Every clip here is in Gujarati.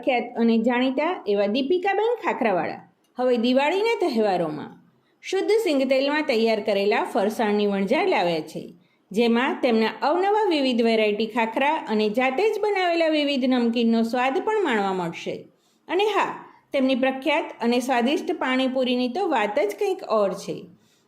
પ્રખ્યાત અને જાણીતા એવા દીપિકાબેન ખાખરાવાળા. હવે દિવાળીના તહેવારોમાં શુદ્ધ સિંગતેલમાં તૈયાર કરેલા ફરસાણની વણઝાર લાવ્યા છે. જેમાં તેમના અવનવા વિવિધ વેરાયટી ખાખરા અને જાતે જ બનાવેલા વિવિધ નમકીનનો સ્વાદ પણ માણવા મળશે. અને હા, તેમની પ્રખ્યાત અને સ્વાદિષ્ટ પાણીપુરીની તો વાત જ કંઈક ઓર છે.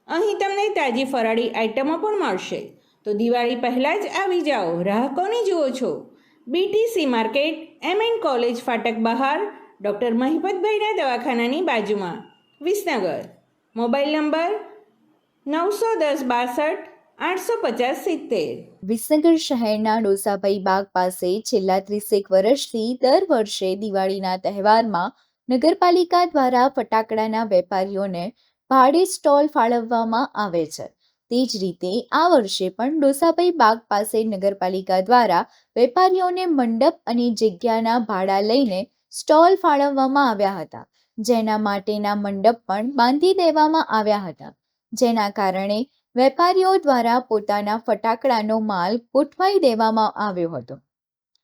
અહીં તમને તાજી ફરાળી આઇટમો પણ મળશે. તો દિવાળી પહેલાં જ આવી જાઓ રાહ કોની જુઓ છો. BTC market M N college ફાટક બહાર ડૉક્ટર મહિપતભાઈના દવાખાનાની બાજુમાં વિસનગર મોબાઈલ નંબર નવસો દસ બાસઠ આઠસો પચાસ સિત્તેર વિસનગર શહેરના ડોસાભાઈ બાગ પાસે છેલ્લા ત્રીસેક વર્ષથી દર વર્ષે દિવાળીના તહેવારમાં નગરપાલિકા દ્વારા ફટાકડાના વેપારીઓને ભાડે સ્ટોલ ફાળવવામાં આવે છે. તે જ રીતે આ વર્ષે પણ ડોસાભાઈ બાગ પાસે નગરપાલિકા દ્વારા વેપારીઓને મંડપ અને જગ્યાના ભાડા લઈને સ્ટોલ ફાળવવામાં આવ્યા હતા. જેના માટેના મંડપ પણ બાંધી દેવામાં આવ્યા હતા. જેના કારણે વેપારીઓ દ્વારા પોતાના ફટાકડાનો માલ ગોઠવાઈ દેવામાં આવ્યો હતો.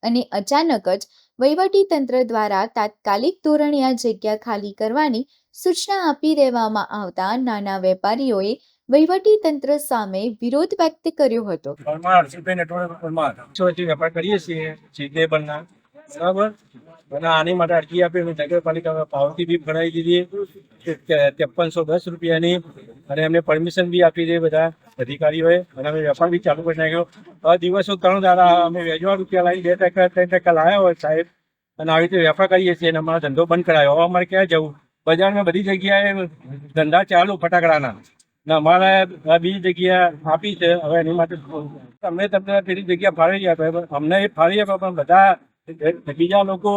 અને અચાનક જ વહીવટીતંત્ર દ્વારા તાત્કાલિક ધોરણે આ જગ્યા ખાલી કરવાની સૂચના આપી દેવામાં આવતા નાના વેપારીઓએ વહીવટીતંત્ર સામે વિરોધ વ્યક્ત કર્યો હતો. વેપાર કરીએ છીએ સિદ્ધેબલના બરાબર? અને આની માટે અરજી આપી અમે નગરપાલિકા પાવતી બી ભરાવી દીધી. ત્રેપનસો દસ રૂપિયાની. અને એમને પરમિશન બી આપી દે બધા અધિકારીઓએ. અને અમે વેપાર બી ચાલુ કરી નાખ્યો. આ દિવસો ત્રણ દાડા અમે વેજવા રૂપિયા લાવી બે ટકા ત્રણ ટકા લાવ્યા હોય સાહેબ. અને આવી રીતે વેપાર કરીએ છીએ અને અમારો ધંધો બંધ કરાયો. હવે અમારે ક્યાં જવું? બજારમાં બધી જગ્યાએ ધંધા ચાલુ ફટાકડાના. અમારે આ બીજી જગ્યા આપી છે, હવે એની માટે અમે તમને પેલી જગ્યા ફાળવી આપે અમને એ ફાળવી આપે, પણ બધા બીજા લોકો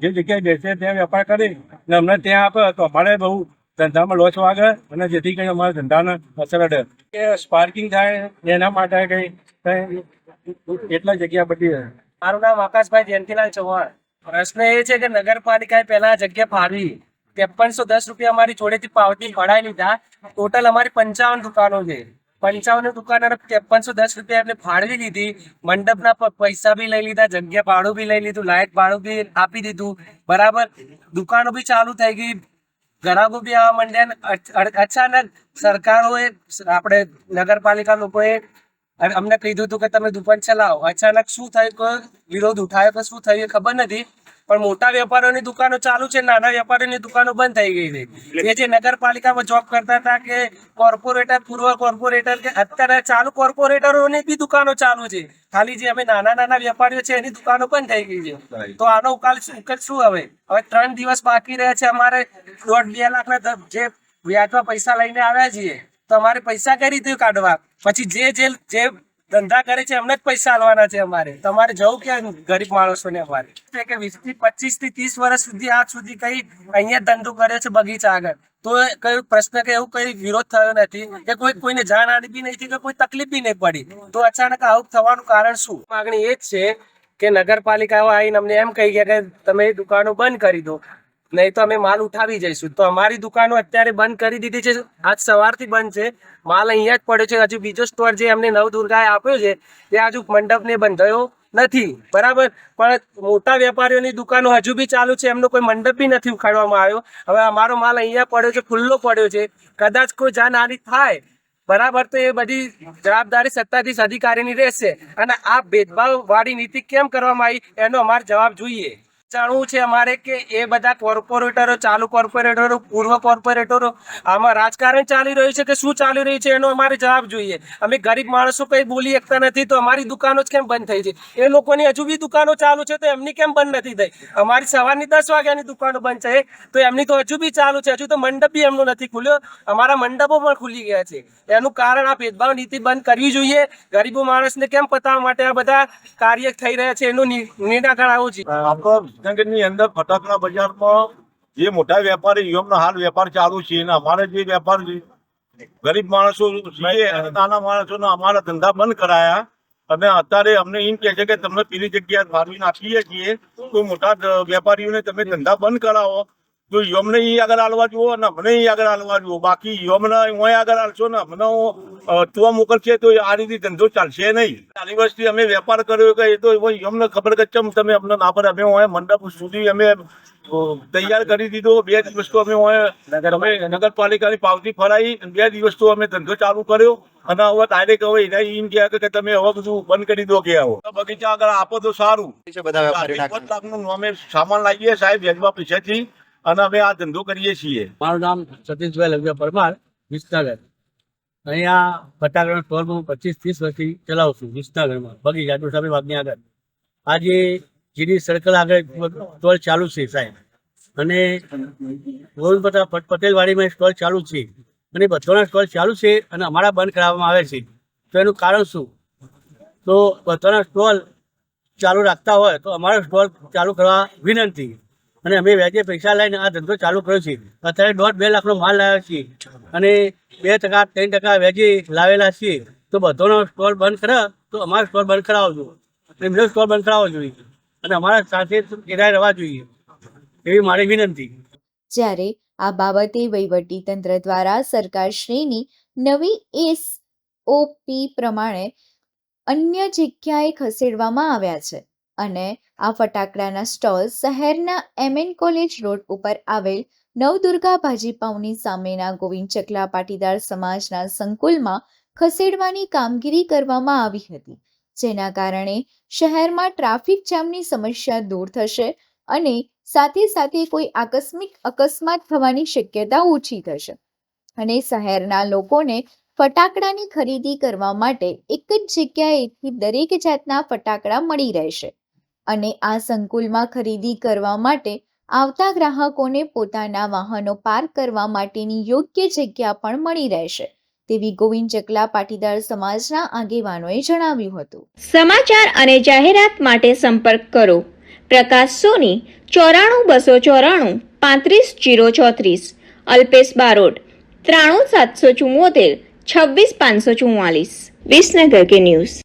જે જગ્યાએ બેસે ત્યાં વેપાર કરે. ને અમને ત્યાં આપે, તો અમારે બહુ ધંધામાં લોસ વાગે, અને જેથી કંઈ અમારા ધંધાને અસર અડે. કે સ્પાર્કિંગ થાય, એના માટે કંઈ કંઈ એટલા જગ્યા બધી મારું નામ આકાશભાઈ જયંતિલાલ ચૌહાણ. પ્રશ્ન એ છે કે નગરપાલિકાએ પહેલા જગ્યા ફાળવી. ત્રેપનસો દસ રૂપિયા અમારી જોડેથી પાવતી ભરાઈ લીધા. ટોટલ અમારી પંચાવન દુકાનો છે. પંચાવન દુકાન ત્રેપનસો દસ રૂપિયા એમને ફાળવી લીધી. મંડપના પૈસા બી લઈ લીધા, જગ્યા ભાડું બી લઈ લીધું, લાઇટ ભાડું બી આપી દીધું. બરાબર? દુકાનો બી ચાલુ થઈ ગઈ. ગ્રાહકો બી આવવા માંડ્યા અચાનક સરકારોએ, આપણે નગરપાલિકા લોકોએ અમને કીધું હતું કે તમે દુકાન ચલાવો. અચાનક શું થયું? વિરોધ ઉઠાયો કે શું થયું ખબર નથી. પણ મોટા વેપારીઓની દુકાનો ચાલુ છે નાના વેપારીઓની દુકાનો બંધ થઈ ગઈ છે. એ જે નગરપાલિકામાં જોબ કરતા હતા કે કોર્પોરેટર પૂર્વ કોર્પોરેટર કે અત્યારે ચાલુ કોર્પોરેટરોની બી દુકાનો ચાલુ છે. ખાલી જે અમે નાના નાના વેપારીઓ છે એની દુકાનો બંધ થઈ ગઈ છે. તો આનો ઉકાલ શું ઉકેલ શું હવે? હવે ત્રણ દિવસ બાકી રહ્યા છે અમારે દોઢ બે લાખના જે વ્યાજમાં પૈસા લઈને આવ્યા છીએ તો અમારે પૈસા કઈ રીતે કાઢવા? પછી જે જે જે ધંધા કરે છે, એમને જ પૈસા આલવાના છે અમારે. તમારે જવું ક્યાં ગરીબ માણસોને અમારે? કે વીસથી પચીસથી ત્રીસ વર્ષ સુધી આજ સુધી કઈ અહીંયા ધંધો કર્યો છે બગીચા આગળ? તો કઈ પ્રશ્ન કે એવું કઈ વિરોધ થયો નથી કે કોઈ કોઈને જાન આડી બી નહીં કે કોઈ તકલીફ બી નહીં પડી? તો અચાનક આવું થવાનું કારણ શું? માગણી એ જ છે કે નગરપાલિકાઓ આવીને અમને એમ કહી ગયા કે તમે દુકાનો બંધ કરી દો. નહીં તો અમે માલ ઉઠાવી જઈશું. તો અમારી દુકાનો અત્યારે બંધ કરી દીધી છે. આજ સવારથી બંધ છે. માલ અહીંયા જ પડ્યો છે. હજુ બીજો સ્ટોર જે અમને નવદુર્ગાએ આપ્યો છે, તે હજુ મંડપને બંધાયો નથી. બરાબર? પણ મોટા વેપારીઓની દુકાનો હજુ બી ચાલુ છે. એમનો કોઈ મંડપ બી નથી ઉખાડવામાં આવ્યો. હવે અમારો માલ અહીંયા પડ્યો છે, ખુલ્લો પડ્યો છે. કદાચ કોઈ જાનહાની થાય. બરાબર? તો એ બધી જવાબદારી સત્તાધીશ અધિકારીની રહેશે. અને આ ભેદભાવ વાળી નીતિ કેમ કરવામાં આવી? એનો અમારે જવાબ જોઈએ. જાણવું છે અમારે કે એ બધા કોર્પોરેટરો ચાલુ કોર્પોરેટરો પૂર્વ કોર્પોરેટરો આમાં રાજકારણ ચાલી રહ્યું છે કે શું ચાલી રહ્યું છે એનો અમારે જવાબ જોઈએ. અમે ગરીબ માણસો કઈ બોલી શકતા નથી તો અમારી દુકાનો જ કેમ બંધ થઈ છે? એ લોકોની હજુ બી દુકાનો ચાલુ છે તો એમની કેમ બંધ નથી થઈ? અમારી સવારની દસ વાગ્યાની દુકાનો બંધ છે, તો એમની તો હજુ બી ચાલુ છે. હજુ તો મંડપ બી એમનો નથી ખુલ્યો. અમારા મંડપો પણ ખુલી ગયા છે. એનું કારણ આ ભેદભાવ નીતિ બંધ કરવી જોઈએ. ગરીબો માણસને કેમ પતાવવા માટે આ બધા કાર્ય થઈ રહ્યા છે એનું નિરાકરણ આવવું જોઈએ. વિસનગરની અંદર ફટાકડા બજારમાં જે મોટા વેપારી એમનો હાલ વેપાર ચાલુ છે, અને અમારે જે વેપાર ગરીબ માણસો નાના માણસોનો અમારા ધંધા બંધ કરાયા, અને અત્યારે અમને એમ કહે છે કે તમને પેલી જગ્યા ફાળવીને આપીએ છીએ, તો મોટા વેપારીઓને તમે ધંધા બંધ કરાવો તો યમને એ આગળ હાલવા જુઓ અને મને એ આગળ હાલવા જુઓ. બાકી યમને હું આગળ હાલશો ને મને તું મોકલશે તો આ રીતે ધંધો ચાલશે નહીં. ચાલી વર્ષથી અમે વેપાર કર્યો કે એ તો યમને ખબર કે ચમ તમે અમને ના પડે. અમે હોય મંડપ સુધી અમે તૈયાર કરી દીધો. બે દિવસ તો અમે હોય અમે નગરપાલિકાની પાવતી ફરાઈ બે દિવસ તો અમે ધંધો ચાલુ કર્યો. અને હવે ડાયરેક્ટ હવે એને એમ કહે કે તમે હવે બધું બંધ કરી દો કે આવો. બગીચા આગળ આપો તો સારું. બધા લાખનું અમે સામાન લાવીએ સાહેબ વેચવા પૈસાથી. અને અમે આ ધંધો કરીએ છીએ. મારું નામ સતીશભાઈ લગ્ન પરમાર, વિસનગર. અહીંયા ફટાકડા સ્ટોરમાં હું પચીસ ત્રીસ વર્ષથી ચલાવું છું વિસનગરમાં બગીચા સામે વાગની આગળ. આજે જીડી સર્કલ આગળ સ્ટોલ ચાલુ છે સાહેબ. અને ગોવિંદ પટેલ પટેલવાડીમાં સ્ટોલ ચાલુ છે. અને બધાના સ્ટોલ ચાલુ છે અને અમારા બંધ કરાવવામાં આવે છે. તો એનું કારણ શું? તો બધાના સ્ટોલ ચાલુ રાખતા હોય તો અમારો સ્ટોલ ચાલુ કરવા વિનંતી. અને અમે વ્યાજે પૈસા લઈને આ ધંધો ચાલુ કર્યો છે. અત્યારે દોઢ બે લાખનો માલ લાવ્યા છીએ અને બે ટકા, ત્રણ ટકા વ્યાજે લાવેલા છીએ તો બધોનો સ્ટોલ બંધ કરે, તો અમારો સ્ટોલ બંધ કરાવજો. એમનો સ્ટોલ બંધ કરાવવો જોઈએ. અને અમારા સાથે કેરાય રહેવા જોઈએ. એવી મારી વિનંતી. જ્યારે આ બાબતે વહીવટી તંત્ર દ્વારા સરકારશ્રીની નવી એસ ઓપી પ્રમાણે અન્ય જગ્યાએ ખસેડવામાં આવ્યા છે. અને આ ફટાકડાના સ્ટોલ શહેરના એમએન કોલેજ રોડ ઉપર આવેલ નવદુર્ગા ભાજીપાઉની સામેના ગોવિંદ ચકલા પાટીદાર સમાજના સંકુલમાં ખસેડવાની કામગીરી કરવામાં આવી હતી, જેના કારણે શહેરમાં ટ્રાફિક જામની સમસ્યા દૂર થશે અને સાથે સાથે કોઈ આકસ્મિક અકસ્માત થવાની શક્યતા ઓછી થશે. અને શહેરના લોકોને ફટાકડાની ખરીદી કરવા માટે એક જ જગ્યાએથી દરેક જાતના ફટાકડા મળી રહેશે. અને આ સંકુલમાં ખરીદી કરવા માટે આવતા ગ્રાહકોને પોતાના વાહનો પાર્ક કરવા માટેની યોગ્ય જગ્યા પણ મળી રહેશે, તેવી ગોવિંદ ચકલા પાટીદાર સમાજના આગેવાનોએ જણાવ્યું હતું. સમાચાર અને જાહેરાત માટે સંપર્ક કરો. પ્રકાશ સોની, ચોરાણું બસો ચોરાણું, પાંત્રીસ જીરો ચોત્રીસ. અલ્પેશ બારોટ, ત્રાણું સાતસો ચુમ્મોતેર છવ્વીસ પાંચસો ચુમ્માલીસ વિસનગર કે ન્યૂઝ.